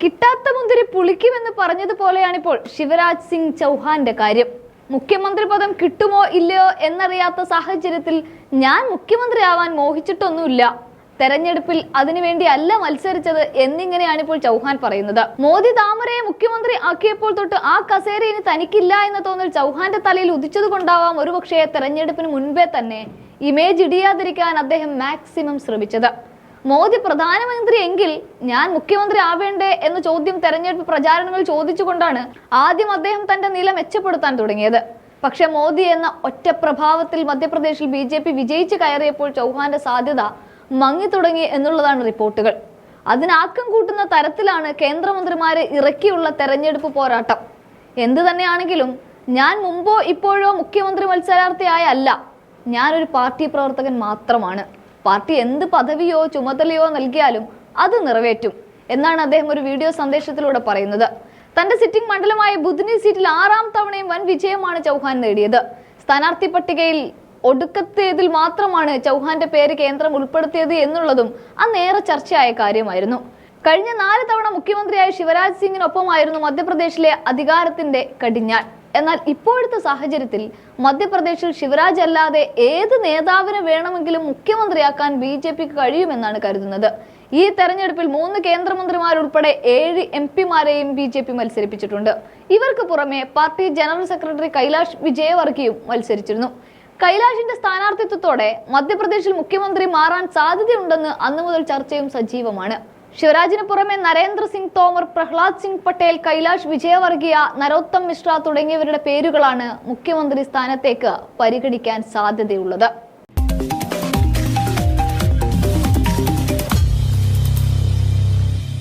കിട്ടാത്ത മുന്തിരി പുളിക്കുമെന്ന് പറഞ്ഞതുപോലെയാണിപ്പോൾ ശിവരാജ് സിംഗ് ചൗഹാന്റെ കാര്യം. മുഖ്യമന്ത്രി പദം കിട്ടുമോ ഇല്ലയോ എന്നറിയാത്ത സാഹചര്യത്തിൽ ഞാൻ മുഖ്യമന്ത്രിയാവാൻ മോഹിച്ചിട്ടൊന്നുമില്ല. തെരഞ്ഞെടുപ്പിൽ അതിനുവേണ്ടി അല്ല മത്സരിച്ചത് എന്നിങ്ങനെയാണ് ഇപ്പോൾ ചൗഹാൻ പറയുന്നത്. മോദി താമരയെ മുഖ്യമന്ത്രി ആക്കിയപ്പോൾ തൊട്ട് ആ കസേര ഇനി തനിക്കില്ല എന്ന തോന്നൽ ചൗഹാന്റെ തലയിൽ ഉദിച്ചത് കൊണ്ടാവാം ഒരുപക്ഷെ തെരഞ്ഞെടുപ്പിന് മുൻപേ തന്നെ ഇമേജ് ഇടിയാതിരിക്കാൻ അദ്ദേഹം മാക്സിമം ശ്രമിച്ചത്. മോദി പ്രധാനമന്ത്രി എങ്കിൽ ഞാൻ മുഖ്യമന്ത്രി ആവേണ്ടേ എന്ന ചോദ്യം തെരഞ്ഞെടുപ്പ് പ്രചാരണങ്ങൾ ചോദിച്ചുകൊണ്ടാണ് ആദ്യം അദ്ദേഹം തന്റെ നില മെച്ചപ്പെടുത്താൻ തുടങ്ങിയത്. പക്ഷെ മോദി എന്ന ഒറ്റ പ്രഭാവത്തിൽ മധ്യപ്രദേശിൽ ബി ജെ പി വിജയിച്ചു കയറിയപ്പോൾ ചൗഹാന്റെ സാധ്യത മങ്ങി തുടങ്ങി എന്നുള്ളതാണ് റിപ്പോർട്ടുകൾ. അതിനാക്കം കൂട്ടുന്ന തരത്തിലാണ് കേന്ദ്രമന്ത്രിമാരെ ഇറക്കിയുള്ള തെരഞ്ഞെടുപ്പ് പോരാട്ടം. എന്തു തന്നെയാണെങ്കിലും ഞാൻ മുമ്പോ ഇപ്പോഴോ മുഖ്യമന്ത്രി മത്സരാർത്ഥിയായല്ല. ഞാനൊരു പാർട്ടി പ്രവർത്തകൻ മാത്രമാണ്. പാർട്ടി എന്ത് പദവിയോ ചുമതലയോ നൽകിയാലും അത് നിറവേറ്റും എന്നാണ് അദ്ദേഹം ഒരു വീഡിയോ സന്ദേശത്തിലൂടെ പറയുന്നത്. തന്റെ സിറ്റിംഗ് മണ്ഡലമായ ബുധനി സീറ്റിൽ ആറാം തവണയും വൻ വിജയമാണ് ചൗഹാൻ നേടിയത്. സ്ഥാനാർത്ഥി പട്ടികയിൽ ഒടുക്കത്തേതിൽ മാത്രമാണ് ചൗഹാന്റെ പേര് കേന്ദ്രം ഉൾപ്പെടുത്തിയത് എന്നുള്ളതും അന്നേറെ ചർച്ചയായ കാര്യമായിരുന്നു. കഴിഞ്ഞ നാല് തവണ മുഖ്യമന്ത്രിയായ ശിവരാജ് സിംഗിനൊപ്പമായിരുന്നു മധ്യപ്രദേശിലെ അധികാരത്തിന്റെ കടിഞ്ഞാൺ. എന്നാൽ ഇപ്പോഴത്തെ സാഹചര്യത്തിൽ മധ്യപ്രദേശിൽ ശിവരാജ് അല്ലാതെ ഏത് നേതാവിനെ വേണമെങ്കിലും മുഖ്യമന്ത്രിയാക്കാൻ ബി ജെ പിക്ക് കഴിയുമെന്നാണ് കരുതുന്നത്. ഈ തെരഞ്ഞെടുപ്പിൽ മൂന്ന് കേന്ദ്രമന്ത്രിമാരുൾപ്പെടെ ഏഴ് എം പിമാരെയും ബി ജെ പി മത്സരിപ്പിച്ചിട്ടുണ്ട്. ഇവർക്ക് പുറമെ പാർട്ടി ജനറൽ സെക്രട്ടറി കൈലാഷ് വിജയവർഗിയും മത്സരിച്ചിരുന്നു. കൈലാഷിന്റെ സ്ഥാനാർത്ഥിത്വത്തോടെ മധ്യപ്രദേശിൽ മുഖ്യമന്ത്രി മാറാൻ സാധ്യതയുണ്ടെന്ന് അന്നു മുതൽ ചർച്ചയും സജീവമാണ്. ശിവരാജിന് പുറമെ നരേന്ദ്ര സിംഗ് തോമർ പ്രഹ്ലാദ് സിംഗ് പട്ടേൽ കൈലാഷ് വിജയവർഗീയ നരോത്തം മിശ്ര തുടങ്ങിയവരുടെ പേരുകളാണ് മുഖ്യമന്ത്രി സ്ഥാനത്തേക്ക് പരിഗണിക്കാൻ സാധ്യതയുള്ളത്.